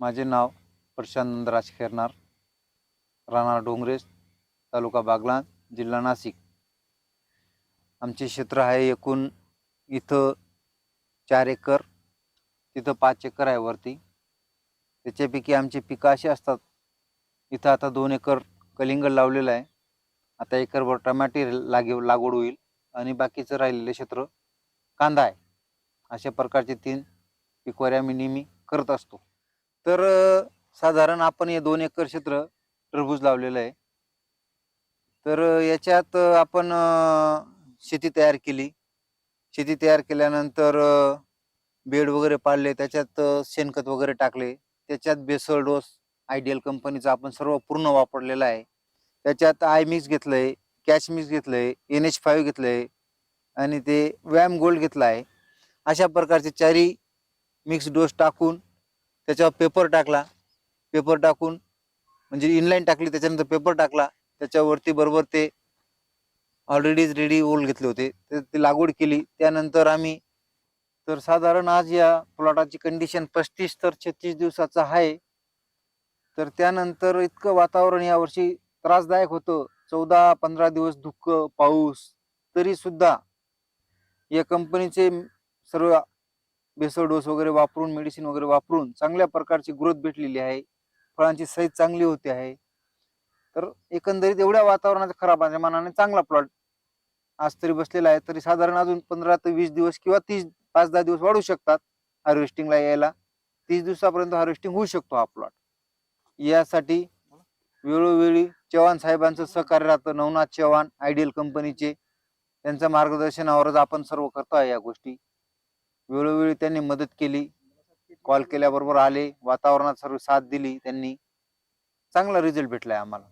माझे नाव प्रशांत राजखेरनार राहणार डोंगरेस तालुका बागलाण जिल्हा नाशिक. आमचे क्षेत्र आहे एकूण इथं चार एकर तिथं पाच एकर आहे वरती. त्याच्यापैकी आमची पिकं असे असतात इथं आता दोन एकर कलिंगड लावलेलं आहे. आता एकरभर टमाटे लागे लागवड होईल आणि बाकीचं राहिलेलं क्षेत्र कांदा आहे. अशा प्रकारचे तीन पिकवारी आम्ही नेहमी करत असतो. तर साधारण आपण हे दोन एकर क्षेत्र टरबूज लावलेलं आहे. तर याच्यात आपण शेती तयार केली. शेती तयार केल्यानंतर बेड वगैरे पाडले त्याच्यात शेणखत वगैरे टाकले. त्याच्यात बेसळ डोस आयडियल कंपनीचा आपण सर्व पूर्ण वापरलेला आहे. त्याच्यात आय मिक्स घेतलं आहे कॅश मिक्स घेतलं आहे एन एच फाईव्ह घेतलं आहे आणि ते व्यायाम गोल्ड घेतला आहे. अशा प्रकारचे चारी मिक्स डोस टाकून त्याच्यावर पेपर टाकला. पेपर टाकून म्हणजे इनलाईन टाकली त्याच्यानंतर पेपर टाकला. त्याच्यावरती बरोबर ते ऑलरेडीच रेडी ओल घेतले होते. ते लागवड केली. त्यानंतर आम्ही तर साधारण आज या प्लॉटाची कंडिशन पस्तीस तर छत्तीस दिवसाचा आहे. तर त्यानंतर इतकं वातावरण यावर्षी त्रासदायक होतं. चौदा पंधरा दिवस धुकं पाऊस तरी सुद्धा या कंपनीचे सर्व बेसळ डोस वगैरे वापरून मेडिसिन वगैरे वापरून चांगल्या प्रकारची ग्रोथ भेटलेली आहे. फळांची साईज चांगली होते आहे. तर एकंदरीत एवढ्या वातावरणाचा खराब आहे. मानाने चांगला प्लॉट आज तरी बसलेला आहे. तरी साधारण अजून पंधरा ते वीस दिवस किंवा तीस पाच दहा दिवस वाढू शकतात हार्वेस्टिंगला यायला. तीस दिवसापर्यंत हार्वेस्टिंग होऊ शकतो हा प्लॉट यासाठी वेळोवेळी चव्हाण साहेबांचं सहकार्य राहतं. नवनाथ चव्हाण आयडियल कंपनीचे त्यांच्या मार्गदर्शनावरच आपण सर्व करतो आहे या गोष्टी. वेळोवेळी त्यांनी मदत केली. कॉल केल्याबरोबर आले. वातावरणात सर्व साथ दिली त्यांनी. चांगला रिझल्ट भेटलाय आम्हाला.